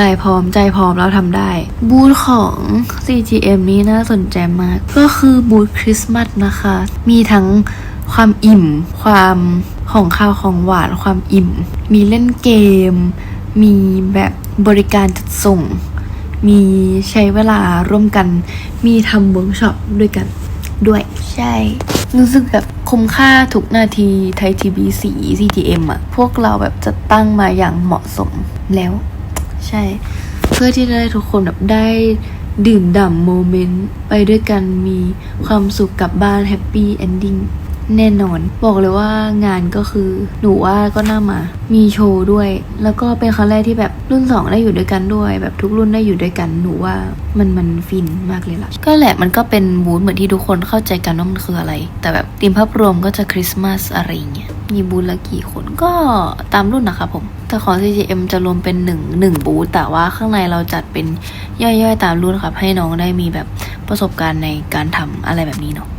กายพร้อมใจพร้อมแล้วทำได้ บูธของ CGM นี้น่าสนใจมาก ก็คือบูธคริสต์มาสนะคะ มีทั้งความอิ่ม ความของข้าวของหวานความอิ่ม มีเล่นเกม มีแบบบริการจัดส่ง มีใช้เวลาร่วมกัน มีทำเวิร์กช็อปด้วยกันด้วยใช่ รู้สึกแบบคุ้มค่าทุกนาทีไทยทีวีสี CGM อะพวกเราแบบจะตั้งมาอย่างเหมาะสมแล้ว ใช่ เพื่อที่จะได้ทุกคนแบบได้ดื่มด่ำโมเมนต์ ไปด้วยกันมีความสุขกลับบ้านแฮปปี้เอนดิ้ง แน่นอน บอกเลยว่างานก็คือหนูว่าก็น่ามา มีโชว์ด้วย แล้วก็เป็นครั้งแรกที่แบบรุ่นสองได้อยู่ด้วยกันด้วย แบบทุกรุ่นได้อยู่ด้วยกันหนูว่ามันมันฟินมากเลยล่ะ ก็แหละมันก็เป็นบูธเหมือนที่ทุกคนเข้าใจกันว่ามันคืออะไร แต่แบบธีมภาพรวมก็จะคริสต์มาสอะไรเงี้ยมีบูธละกี่คนก็ตามรุ่นนะคะผมแต่ของ CGM จะรวมเป็นหนึ่งหนึ่งบูธแต่ว่าข้างในเราจัดเป็นย่อยๆตามรุ่นครับให้น้องได้มีแบบประสบการณ์ในการทำอะไรแบบนี้เนาะ